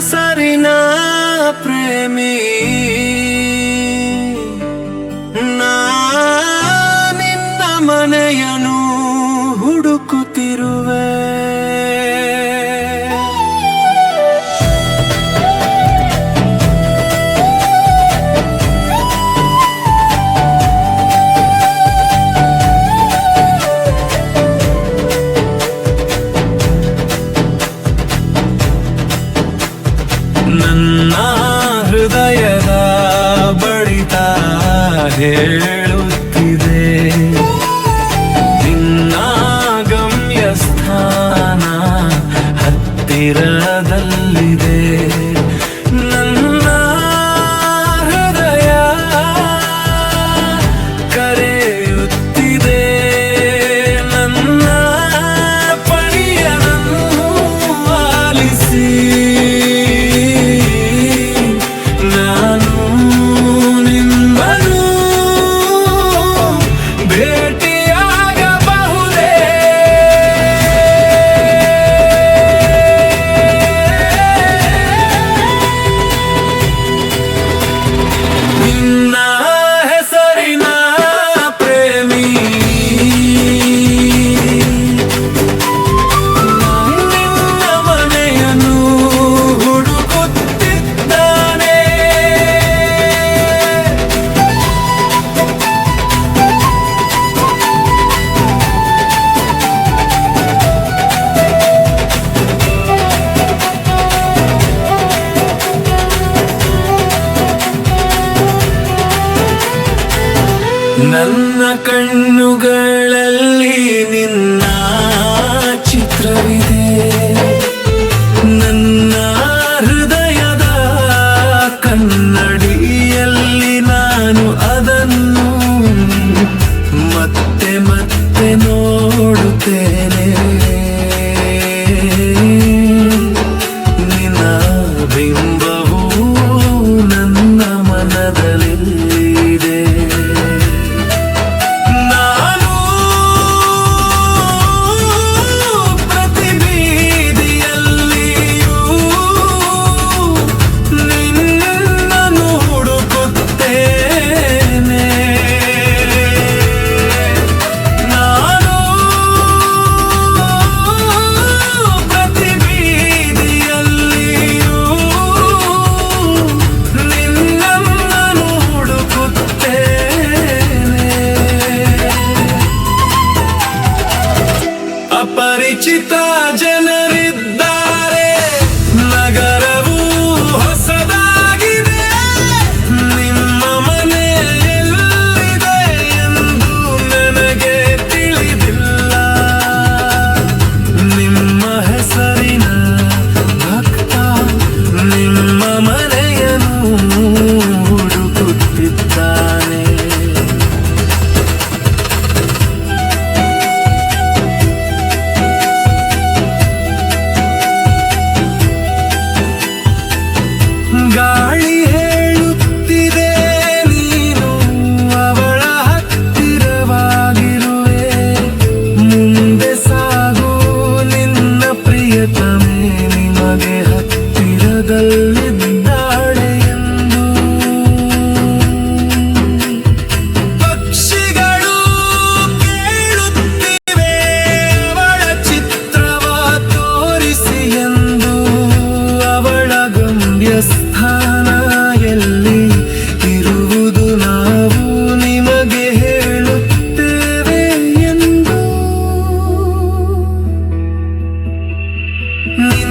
ಸರಿನಾ ಪ್ರೇಮಿ. ನಾ ನಿನ್ನ ಮನೆಯನು ಹುಡುಕುತ್ತಿರುವೆ. here. ನನ್ನ ಕಣ್ಣುಗಳಲ್ಲಿ ನಿನ್ನ ಚಿತ್ರವಿದೆ. ನನ್ನ ಹೃದಯದ ಕನ್ನಡಿಯಲ್ಲಿ ನಾನು ಅದನ್ನು ಮತ್ತೆ ಮತ್ತೆ ನೋಡುತ್ತೇನೆ. ನಿನ್ನ ಬಿಂಬವು te tá hmm